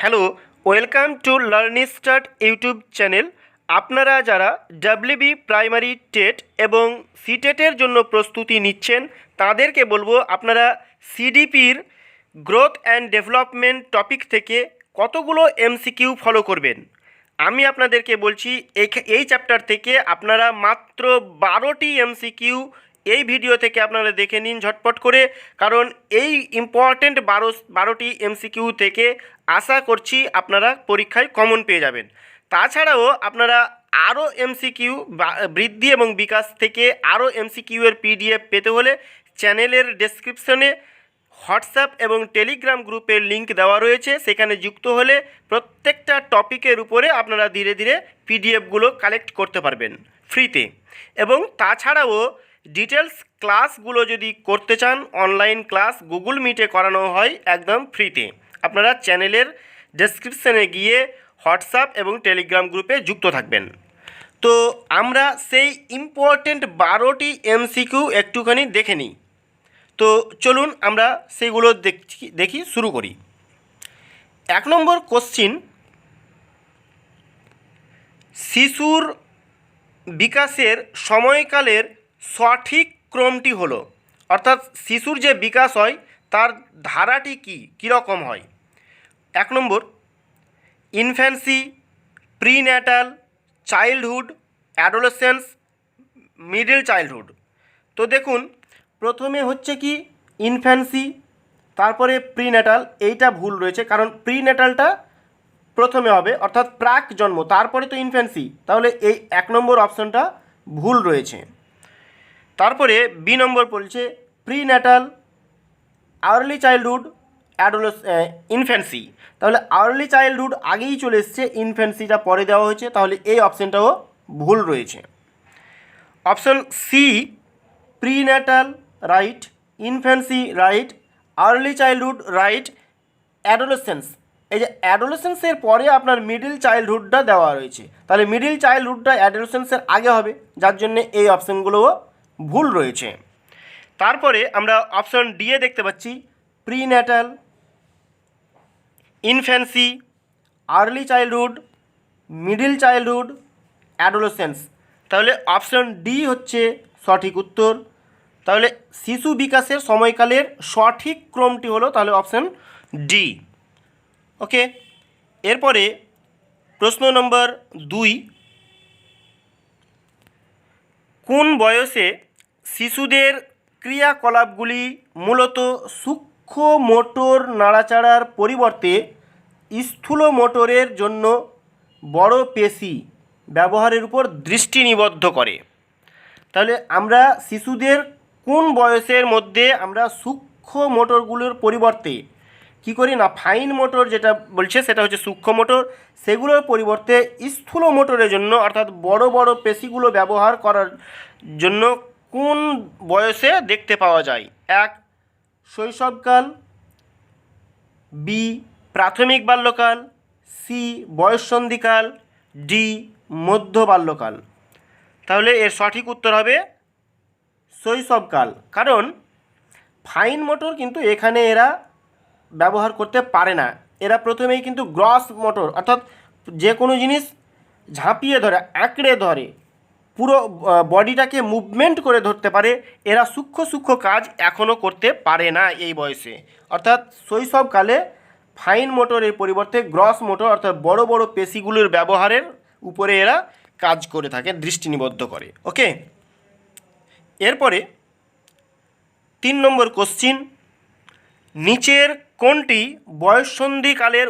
Hello, welcome to learn start YouTube channel. আপনারা যারা WB primary TET এবং সিটেটের জন্য প্রস্তুতি নিচ্ছেন, তাদেরকে বলব, আপনারা সিডিপির গ্রোথ অ্যান্ড ডেভেলপমেন্ট টপিক থেকে কতগুলো এমসিকিউ ফলো করবেন? আমি আপনাদেরকে বলছি এই- চ্যাপ্টার থেকে আপনারা মাত্র বারোটি এমসিকিউ এই ভিডিও থেকে আপনারা দেখে নিন ঝটপট করে, কারণ এই ইম্পর্ট্যান্ট বারো, বারোটি এমসিকিউ থেকে আশা করছি আপনারা পরীক্ষায় কমন পেয়ে যাবেন। তাছাড়াও আপনারা আরও এমসিকিউ বৃদ্ধি এবং বিকাশ থেকে আরও এমসিকিউ এর পিডিএফ পেতে হলে চ্যানেলের ডেসক্রিপশনে হোয়াটসঅ্যাপ এবং টেলিগ্রাম গ্রুপের লিংক দেওয়া রয়েছে। সেখানে যুক্ত হলে প্রত্যেকটা টপিকের উপরে আপনারা ধীরে ধীরে পিডিএফগুলো কালেক্ট করতে পারবেন ফ্রিতে এবং তাছাড়াও ডিটেলস ক্লাসগুলো যদি করতে চান অনলাইন ক্লাস গুগল মিটে করানো হয় একদম ফ্রিতে আপনারা চ্যানেলের ডেসক্রিপশনে গিয়ে হোয়াটসঅ্যাপ এবং টেলিগ্রাম গ্রুপে যুক্ত থাকবেন। তো আমরা সেই ইম্পর্টেন্ট বারোটি এমসিকিউ একটুখানি দেখে নিই। তো চলুন আমরা সেগুলো দেখি দেখি, শুরু করি। এক নম্বর কোশ্চিন শিশুর বিকাশের সময়কালের সঠিক ক্রমটি হলো, অর্থাৎ শিশুর যে বিকাশ হয়, তার ধারাটি কী, কীরকম হয়? এক নম্বর infancy prenatal childhood adolescence middle childhood তো দেখুন, প্রথমে হচ্ছে কি ইনফ্যান্সি তারপরে প্রিন্যাটাল এইটা ভুল রয়েছে, কারণ প্রিন্যাটালটা প্রথমে হবে, অর্থাৎ প্রাক জন্ম, তারপরে তো ইনফ্যান্সি তাহলে এই এক নম্বর অপশনটা ভুল রয়েছে। তারপরে বি নম্বর বলছে prenatal early childhood adolescence infancy তাহলে আর্লি চাইল্ডহুড আগেই চলে এসছে ইনফ্যান্সিটা পরে দেওয়া হয়েছে, তাহলে এই অপশানটাও ভুল রয়েছে। Option C prenatal right infancy right early childhood right adolescence এই যে অ্যাডোলেসেন্সের পরে আপনার মিডিল চাইল্ডহুডটা দেওয়া রয়েছে। তাহলে মিডিল চাইল্ডহুডটা অ্যাডোলেসেন্সের আগে হবে, যার জন্য এই অপশানগুলোও ভুল রয়েছে। তারপরে আমরা অপশন ডি এ দেখতে পাচ্ছি prenatal infancy early childhood middle childhood adolescence তাহলে অপশন ডি হচ্ছে সঠিক উত্তর। তাহলে শিশু বিকাশের সময়কালের সঠিক ক্রমটি হলো তাহলে অপশন ডি ওকে? এরপরে প্রশ্ন নম্বর দুই, কোন বয়সে শিশুদের ক্রিয়াকলাপগুলি মূলত সূক্ষ্ম মোটর নাড়াচাড়ার পরিবর্তে স্থূল মোটরের জন্য বড় পেশি ব্যবহারের উপর দৃষ্টি নিবদ্ধ করে। তাহলে আমরা শিশুদের কোন বয়সের মধ্যে আমরা সূক্ষ্ম মোটরগুলোর পরিবর্তে কি করি না, ফাইন মোটর যেটা বলছে সেটা হচ্ছে সূক্ষ্ম মোটর, সেগুলোর পরিবর্তে স্থূল মোটরের জন্য অর্থাৎ বড় বড় পেশিগুলো ব্যবহার করার জন্য কোন বয়সে দেখতে পাওয়া যায়? এক, শৈশবকাল। বি প্রাথমিক বাল্যকাল। সি বয়ঃসন্ধিকাল ডি মধ্য বাল্যকাল। তাহলে এর সঠিক উত্তর হবে শৈশবকাল। কারণ ফাইন মোটর কিন্তু এখানে এরা ব্যবহার করতে পারে না। এরা প্রথমেই কিন্তু গ্রস মোটর, অর্থাৎ যে কোনো জিনিস ঝাঁপিয়ে ধরে, আঁকড়ে ধরে। পুরো বডিটাকে মুভমেন্ট করে ধরতে পারে, এরা সূক্ষ্ম সূক্ষ্ম কাজ এখনও করতে পারে না এই বয়সে। অর্থাৎ শৈশবকালে ফাইন মোটরের পরিবর্তে গ্রস মোটর অর্থাৎ বড় বড় পেশিগুলোর ব্যবহারের উপরে এরা কাজ করে থাকে দৃষ্টি নিবদ্ধ করে। ওকে এরপরে তিন নম্বর কোশ্চিন নিচের কোনটি বয়ঃসন্ধিকালের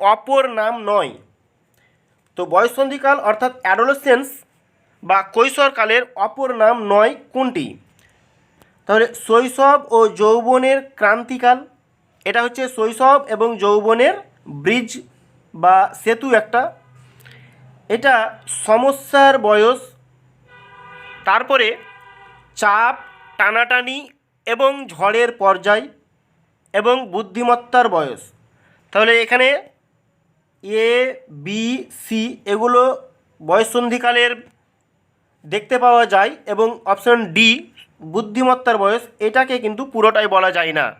অপর নাম নয়। তো বয়ঃসন্ধিকাল অর্থাৎ অ্যাডোলেসেন্স বা কৈশোরকালের অপর নাম নয় কোনটি? তাহলে শৈশব ও যৌবনের ক্রান্তিকাল, এটা হচ্ছে শৈশব এবং যৌবনের ব্রিজ বা সেতু একটা। এটা সমস্যার বয়স, তারপরে চাপ, টানাটানি এবং ঝড়ের পর্যায় এবং বুদ্ধিমত্তার বয়স। তাহলে এখানে এ বি সি এগুলো বয়ঃসন্ধিকালের দেখতে পাওয়া যায় এবং অপশন ডি, বুদ্ধিমত্তার বয়স, এটাকে কিন্তু পুরোটাই বলা যায় না।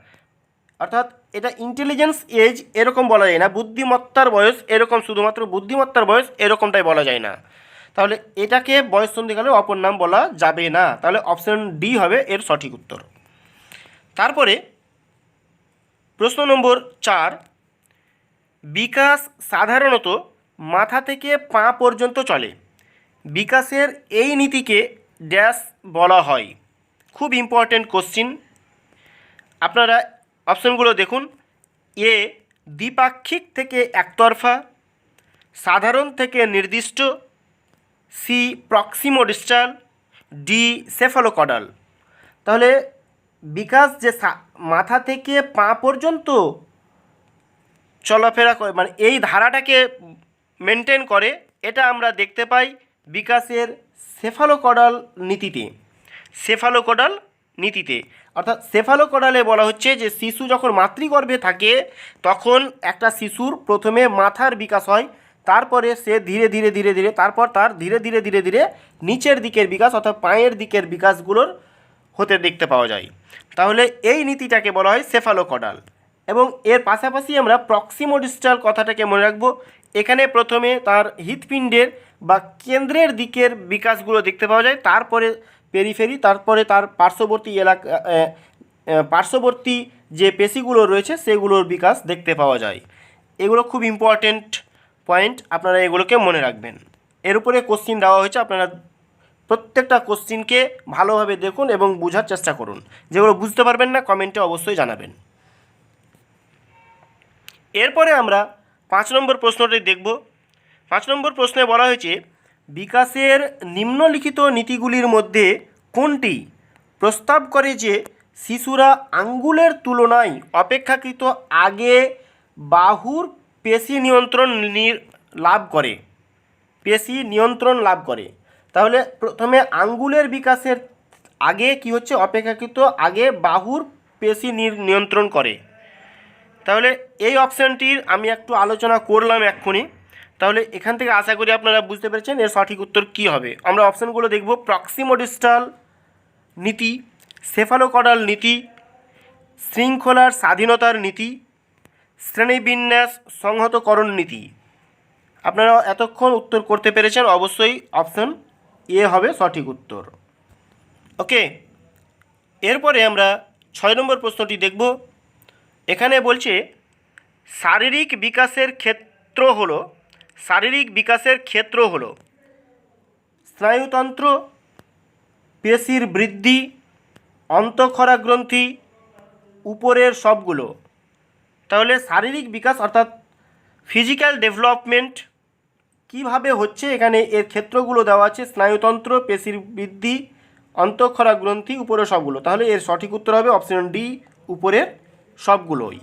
অর্থাৎ এটা ইন্টেলিজেন্স এজ এরকম বলা যায় না, বুদ্ধিমত্তার বয়স এরকম, শুধুমাত্র বুদ্ধিমত্তার বয়স এরকমটাই বলা যায় না। তাহলে এটাকে বয়স সন্ধিকালে অপর নাম বলা যাবে না। তাহলে অপশন ডি হবে এর সঠিক উত্তর। তারপরে প্রশ্ন নম্বর চার, বিকাশ সাধারণত মাথা থেকে পা পর্যন্ত চলে। বিকাশের এই নীতিকে ড্যাশ বলা হয়। খুব ইম্পর্ট্যান্ট কোশ্চিন আপনারা অপশনগুলো দেখুন। এ, দ্বিপাক্ষিক থেকে একতরফা, সাধারণ থেকে নির্দিষ্ট, সি প্রক্সিমোডিস্টাল ডি সেফালোকডাল তাহলে বিকাশ যে মাথা থেকে পা পর্যন্ত চলাফেরা করে মানে এই ধারাটাকে মেনটেন করে, এটা আমরা দেখতে পাই। বিকাশের সেফালোকডাল নীতিতে। সেফালোকডাল নীতিতে। অর্থাৎ সেফালোকডালে বলা হচ্ছে যে, শিশু যখন মাতৃগর্ভে থাকে, তখন একটা শিশুর প্রথমে মাথার বিকাশ হয়, তারপরে সে ধীরে ধীরে ধীরে ধীরে, তারপর তার ধীরে ধীরে ধীরে ধীরে নিচের দিকের বিকাশ অর্থাৎ পায়ের দিকের বিকাশগুলোর হতে দেখতে পাওয়া যায়। তাহলে এই নীতিটাকে বলা হয় সেফালোকডাল এবং এর পাশাপাশি আমরা প্রক্সিমোডিস্টাল কথাটাকে মনে রাখব। এখানে প্রথমে তার হৃৎপিণ্ডের বা কেন্দ্রের দিকের বিকাশগুলো দেখতে পাওয়া যায়। তারপরে পেরিফেরি, তারপরে তার পার্শ্ববর্তী এলাকা পার্শ্ববর্তী যে পেশিগুলো রয়েছে, সেগুলোর বিকাশ দেখতে পাওয়া যায়। এগুলো খুব ইম্পর্ট্যান্ট পয়েন্ট আপনারা এগুলোকে মনে রাখবেন। এর উপরে কোশ্চিন দেওয়া হয়েছে, আপনারা প্রত্যেকটা কোশ্চিনকে ভালোভাবে দেখুন এবং বোঝার চেষ্টা করুন। যেগুলো বুঝতে পারবেন না কমেন্টে অবশ্যই জানাবেন। এরপরে আমরা পাঁচ নম্বর প্রশ্নটি দেখব। পাঁচ নম্বর প্রশ্নে বলা হয়েছে, বিকাশের নিম্নলিখিত নীতিগুলির মধ্যে কোনটি প্রস্তাব করে যে শিশুরা আঙ্গুলের তুলনায় অপেক্ষাকৃত আগে বাহুর পেশি নিয়ন্ত্রণ লাভ করে, পেশি নিয়ন্ত্রণ লাভ করে। তাহলে প্রথমে আঙ্গুলের বিকাশের আগে কি হচ্ছে? অপেক্ষাকৃত আগে বাহুর পেশি নিয়ন্ত্রণ করে। তাহলে এই অপশানটির আমি একটু আলোচনা করলাম এক্ষুনি। তাহলে এখান থেকে আশা করি আপনারা বুঝতে পেরেছেন এর সঠিক উত্তর কী হবে। আমরা অপশানগুলো দেখব, প্রক্সিমোডিস্টাল নীতি সেফালোকডাল নীতি, শৃঙ্খলার স্বাধীনতার নীতি, শ্রেণীবিন্যাস সংহতকরণ নীতি। আপনারা এতক্ষণ উত্তর করতে পেরেছেন, অবশ্যই অপশন এ হবে সঠিক উত্তর। ওকে, এরপরে আমরা ছয় নম্বর প্রশ্নটি দেখব। এখানে বলছে, শারীরিক বিকাশের ক্ষেত্র হলো শারীরিক বিকাশের ক্ষেত্র হলো স্নায়ুতন্ত্র, পেশির বৃদ্ধি, অন্তঃক্ষরা গ্রন্থি, উপরের সবগুলো। তাহলে শারীরিক বিকাশ অর্থাৎ ফিজিক্যাল ডেভেলপমেন্ট কীভাবে হচ্ছে? এখানে এর ক্ষেত্রগুলো দেওয়া আছে, স্নায়ুতন্ত্র, পেশির বৃদ্ধি, অন্তঃক্ষরা গ্রন্থি উপরে সবগুলো। তাহলে এর সঠিক উত্তর হবে অপশন ডি, উপরের সবগুলোই।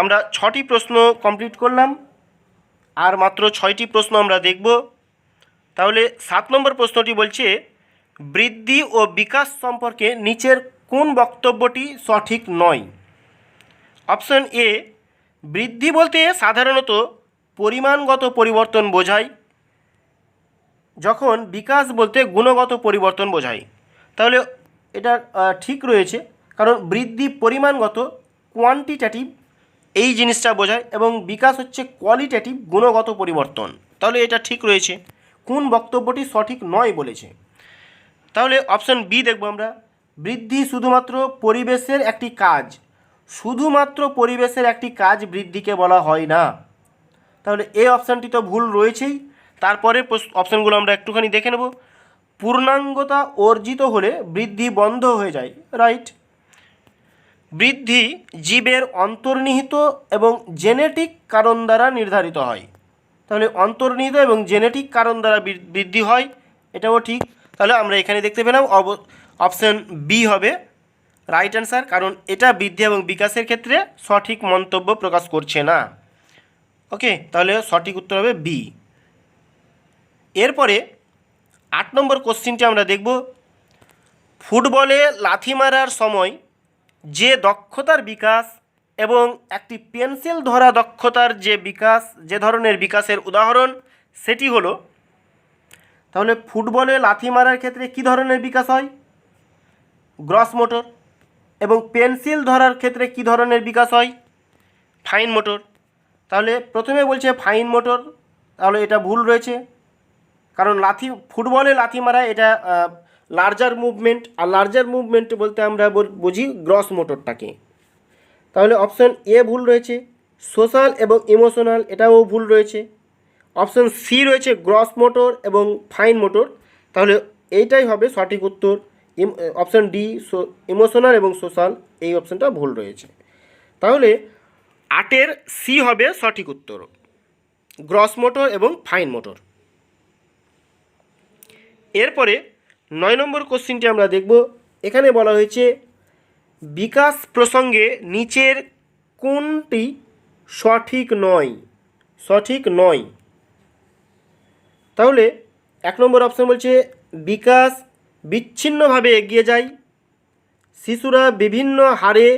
আমরা ছটি প্রশ্ন কমপ্লিট করলাম, আর মাত্র ছয়টি প্রশ্ন আমরা দেখব। তাহলে সাত নম্বর প্রশ্নটি বলছে, বৃদ্ধি ও বিকাশ সম্পর্কে নিচের কোন বক্তব্যটি সঠিক নয়? অপশন এ, বৃদ্ধি বলতে সাধারণত পরিমাণগত পরিবর্তন বোঝায়, যখন বিকাশ বলতে গুণগত পরিবর্তন বোঝায়। তাহলে এটা ঠিক রয়েছে, কারণ বৃদ্ধি পরিমাণগত কোয়ান্টিটেটিভ এই জিনিসটা বোঝায় এবং বিকাশ হচ্ছে কোয়ালিটেটিভ গুণগত পরিবর্তন। তাহলে এটা ঠিক রয়েছে। কোন বক্তব্যটি সঠিক নয় বলেছে। তাহলে অপশন বি দেখব আমরা। বৃদ্ধি শুধুমাত্র পরিবেশের একটি কাজ। শুধুমাত্র পরিবেশের একটি কাজ বৃদ্ধিকে বলা হয় না। তাহলে এই অপশানটি তো ভুল রয়েছেই। তারপরে অপশানগুলো আমরা একটুখানি দেখে নেব। পূর্ণাঙ্গতা অর্জিত হলে বৃদ্ধি বন্ধ হয়ে যায়। রাইট বৃদ্ধি জীবের অন্তর্নিহিত এবং জেনেটিক কারণ দ্বারা নির্ধারিত হয়। তাহলে অন্তর্নিহিত এবং জেনেটিক কারণ দ্বারা বৃদ্ধি হয়, এটাও ঠিক। তাহলে আমরা এখানে দেখতে পেলাম অব অপশান বি হবে রাইট অ্যান্সার কারণ এটা বৃদ্ধি এবং বিকাশের ক্ষেত্রে সঠিক মন্তব্য প্রকাশ করছে না। ওকে, তাহলে সঠিক উত্তর হবে বি এরপরে আট নম্বর কোশ্চিনটি আমরা দেখব, ফুটবলে লাথি মারার সময় যে দক্ষতার বিকাশ এবং একটি পেন্সিল ধরা দক্ষতার যে বিকাশ, যে ধরনের বিকাশের উদাহরণ, সেটি হলো, তাহলে ফুটবলে লাথি মারার ক্ষেত্রে কী ধরনের বিকাশ হয়? গ্রস মোটর এবং পেন্সিল ধরার ক্ষেত্রে কি ধরনের বিকাশ হয়? Fine motor. তাহলে প্রথমে বলছে ফাইন মোটর, তাহলে এটা ভুল রয়েছে। কারণ লাথি, ফুটবলে লাথি মারা এটা লার্জার মুভমেন্ট আর লার্জার মুভমেন্ট বলতে আমরা বুঝি গ্রস মোটরটাকে তাহলে অপশন এ ভুল রয়েছে সোশ্যাল এবং ইমোশনাল এটাও ভুল রয়েছে। অপশন সি রয়েছে গ্রস মোটর এবং ফাইন মোটর তাহলে এইটাই হবে সঠিক উত্তর। অপশন ডি ইমোশনাল এবং সোশ্যাল এই অপশনটা ভুল রয়েছে। তাহলে আটের সি হবে সঠিক উত্তর গ্রস মোটর এবং ফাইন মোটর এরপরে নয় নম্বর কোশ্চিনটি আমরা দেখব। এখানে বলা হয়েছে, বিকাশ প্রসঙ্গে নিচের কোনটি সঠিক নয়? সঠিক নয়। তাহলে এক নম্বর অপশন বলছে, বিকাশ বিচ্ছিন্নভাবে এগিয়ে যায়, শিশুরা বিভিন্ন হারে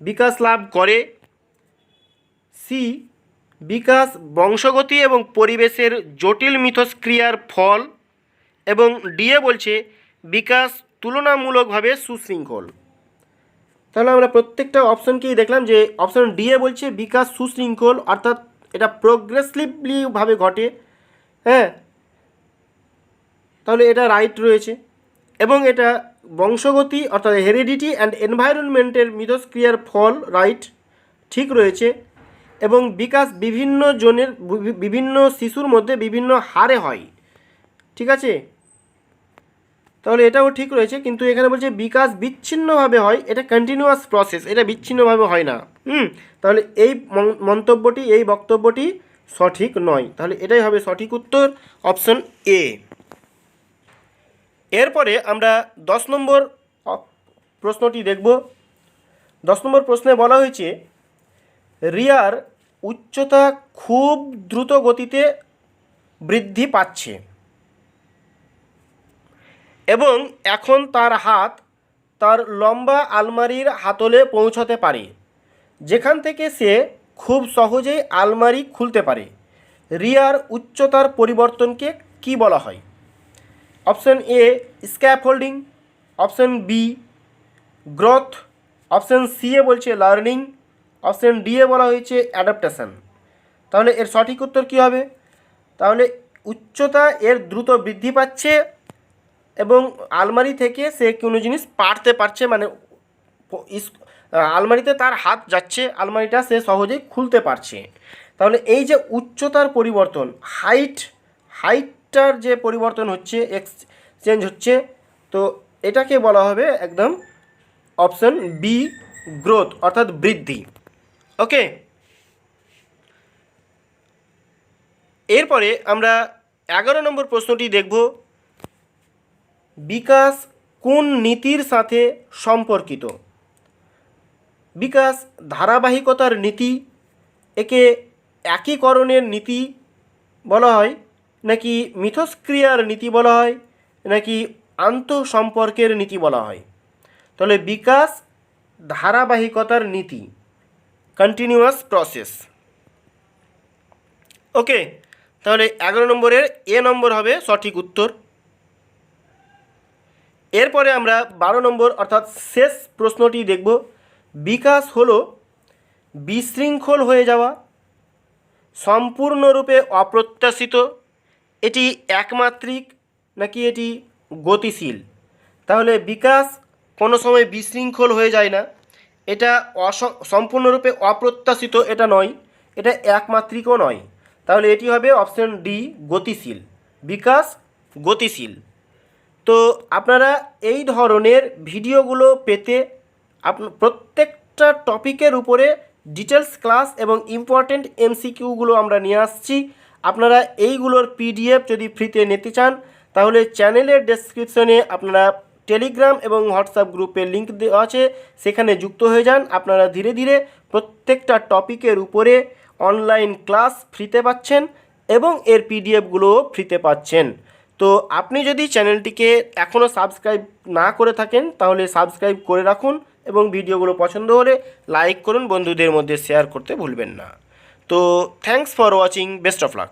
বিকাশ লাভ করে সি বিকাশ বংশগতি এবং পরিবেশের জটিল মিথস্ক্রিয়ার ফল এবং ডিএ বলছে বিকাশ তুলনামূলকভাবে সুশৃঙ্খল। তাহলে আমরা প্রত্যেকটা অপশনকেই দেখলাম যে অপশন ডিএ বলছে বিকাশ সুশৃঙ্খল, অর্থাৎ এটা প্রোগ্রেসিভলিভাবে ঘটে। হ্যাঁ? তাহলে এটা রাইট রয়েছে। এবং এটা বংশগতি, অর্থাৎ হেরিডিটি অ্যান্ড এনভায়রনমেন্টের মিথস্ক্রিয়ার ফল রাইট ঠিক রয়েছে। এবং বিকাশ বিভিন্ন জনের বিভিন্ন শিশুর মধ্যে বিভিন্ন হারে হয়। ঠিক আছে? তাহলে এটাও ঠিক রয়েছে, কিন্তু এখানে বলছে বিকাশ বিচ্ছিন্নভাবে হয়, এটা কন্টিনিউয়াস প্রসেস এটা বিচ্ছিন্নভাবে হয় না। হুম? তাহলে এই মন- মন্তব্যটি, এই বক্তব্যটি সঠিক নয়। তাহলে এটাই হবে সঠিক উত্তর অপশন এ এরপরে আমরা দশ নম্বর প্রশ্নটি দেখব। দশ নম্বর প্রশ্নে বলা হয়েছে, রিয়ার উচ্চতা খুব দ্রুত গতিতে বৃদ্ধি পাচ্ছে। এবং এখন তার হাত তার লম্বা আলমারির হাতলে পৌঁছতে পারে, যেখান থেকে সে খুব সহজেই আলমারি খুলতে পারে। রিয়ার উচ্চতার পরিবর্তনকে কি বলা হয়? Option A, scaffolding. Option B, growth. Option C এ বলছে লার্নিং। অপশন ডি এ বলা হয়েছে অ্যাডাপ্টেশন। তাহলে এর সঠিক উত্তর কী হবে? তাহলে উচ্চতা এর দ্রুত বৃদ্ধি পাচ্ছে এবং আলমারি থেকে সে কোনো জিনিস পারতে পারছে মানে আলমারিতে তার হাত যাচ্ছে, আলমারিটা সে সহজেই খুলতে পারছে। তাহলে এই যে উচ্চতার পরিবর্তন হাইট হাইটটার যে পরিবর্তন হচ্ছে এক্সচেঞ্জ হচ্ছে, তো এটাকে বলা হবে একদম অপশন বি গ্রোথ অর্থাৎ বৃদ্ধি। ওকে এরপরে আমরা এগারো নম্বর প্রশ্নটি দেখব। বিকাশ কোন নীতির সাথে সম্পর্কিত? বিকাশ ধারাবাহিকতার নীতি, একে একীকরণের নীতি বলা হয়, নাকি মিথস্ক্রিয়ার নীতি বলা হয়, নাকি আন্তঃসম্পর্কের নীতি বলা হয়? তাহলে বিকাশ ধারাবাহিকতার নীতি কন্টিনিউয়াস প্রসেস ওকে তাহলে এগারো নম্বরের এ নম্বর হবে সঠিক উত্তর। এরপরে আমরা বারো নম্বর অর্থাৎ শেষ প্রশ্নটি দেখব। বিকাশ হলো বিশৃঙ্খল হয়ে যাওয়া, সম্পূর্ণরূপে অপ্রত্যাশিত, এটি একমাত্রিক নাকি এটি গতিশীল? তাহলে বিকাশ কোনো সময় বিশৃঙ্খল হয়ে যায় না, এটা অস, সম্পূর্ণরূপে অপ্রত্যাশিত এটা নয়, এটা একমাত্রিকও নয়। তাহলে এটি হবে অপশন ডি, গতিশীল। বিকাশ গতিশীল। তো আপনারা এই ধরনের ভিডিওগুলো পেতে আপ প্রত্যেকটা টপিকের উপরে ডিটেলস ক্লাস এবং ইম্পর্টেন্ট এমসিকিউগুলো আমরা নিয়ে আসছি। আপনারা এইগুলোর পিডিএফ যদি ফ্রিতে নিতে চান, তাহলে চ্যানেলের ডেসক্রিপশনে আপনারা টেলিগ্রাম এবং হোয়াটসঅ্যাপ গ্রুপের লিঙ্ক দেওয়া আছে, সেখানে যুক্ত হয়ে যান। আপনারা ধীরে ধীরে প্রত্যেকটা টপিকের উপরে অনলাইন ক্লাস ফ্রিতে পাচ্ছেন এবং এর পিডিএফগুলোও ফ্রিতে পাচ্ছেন। তো আপনি যদি চ্যানেলটিকে এখনও সাবস্ক্রাইব না করে থাকেন, তাহলে সাবস্ক্রাইব করে রাখুন এবং ভিডিওগুলো পছন্দ হলে লাইক করুন, বন্ধুদের মধ্যে শেয়ার করতে ভুলবেন না। তো thanks for watching best of luck